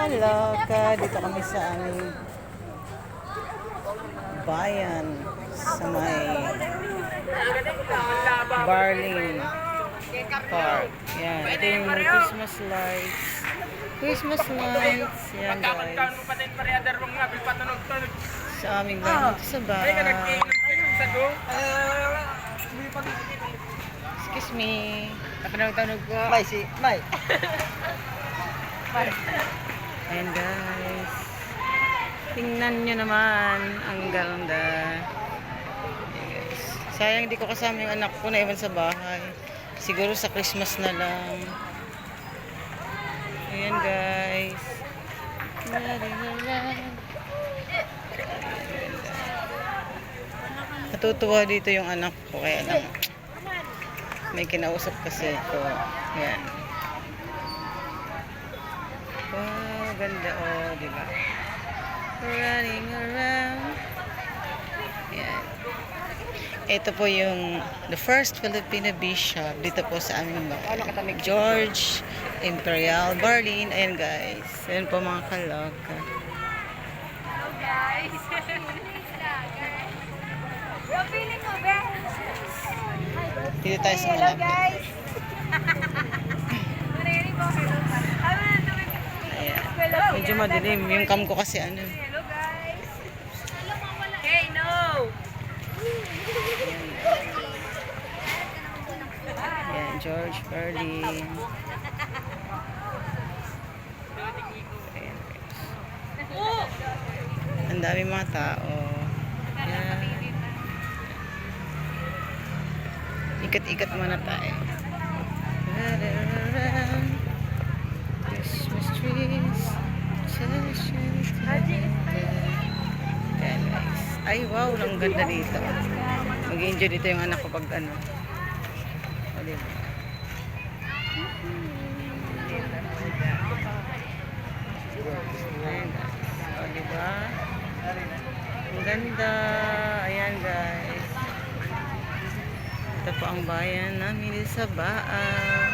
kaloka, dito kami sa aming bayan sa may Barling Park. Yan, ito yung Christmas lights. Christmas lights. Yan guys. Sa aming bayan sa bahay. Excuse me. Tapanong-tanog po. May si, may. Ayan guys. Tingnan nyo naman. Ang ganda. Sayang di ko kasama yung anak ko na iwan sa bahay. Siguro sa Christmas na lang. Ayan guys. Natutuwa dito yung anak ko. Kaya lang. May kinausap kasi ito. Ayan. Wow, ganda oh, di ba? Running around. Yan. Ito po yung the first Filipino bishop dito po sa aming bahay. George Imperial Berlin. Ayan guys. Ayan po mga kaloka. guys. Ko, be. Dito tayo sa Hello, malapit. guys. Marinig ko, hello. Ano na tuwing Ayan. Hello. Medyo madilim. Yung cam ko kasi ano. Hello, guys. Hey, no. Ayan, George Berlin. Ayan guys. Ang dami mga tao. Ayan. Ikat-ikat muna tayo. Wow, ang ganda dito. Mag-enjoy dito yung anak ko pag ano. O, diba? Ayan guys. O? Ang ganda. Ayan guys. Ito po ang bayan namin sa Baaw.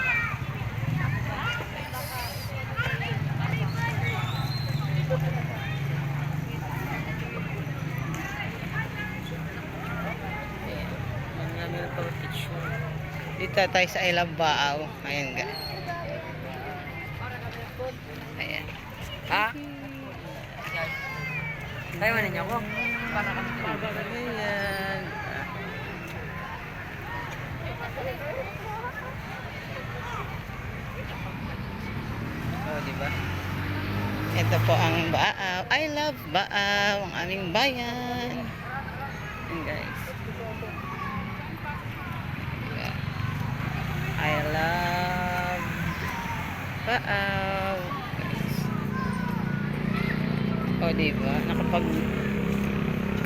Ayan. Ang namin picture. Dito tayo sa I Love Baaw. Ayan guys. Ayan. Ha? Tayo man ninyo ko. Para kami. Ayan. Oh, di ba? Ito po ang Baaw. I love Baaw, ang aming bayan. Ayan, guys. Ayan. I love Baaw. Guys. O, di ba? Nakapag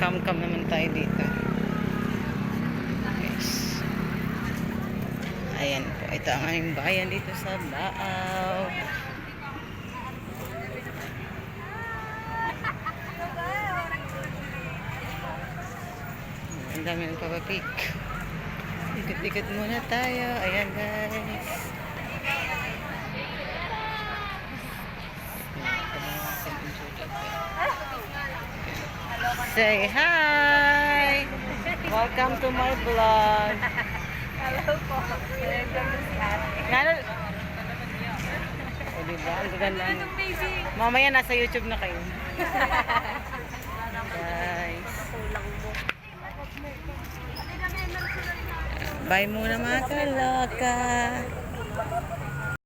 cam-cam naman tayo dito. Guys. Ayan po. Ito ang aming bayan dito sa Baaw. Ang dami ng papapik. Ikot-ikot muna tayo. Ayan guys. Say hi! Welcome to my vlog. Hello po. Ate. Ngano? O diba? Ang ganda. Mamaya nasa YouTube na kayo. Guys. Bye muna mga kaloka.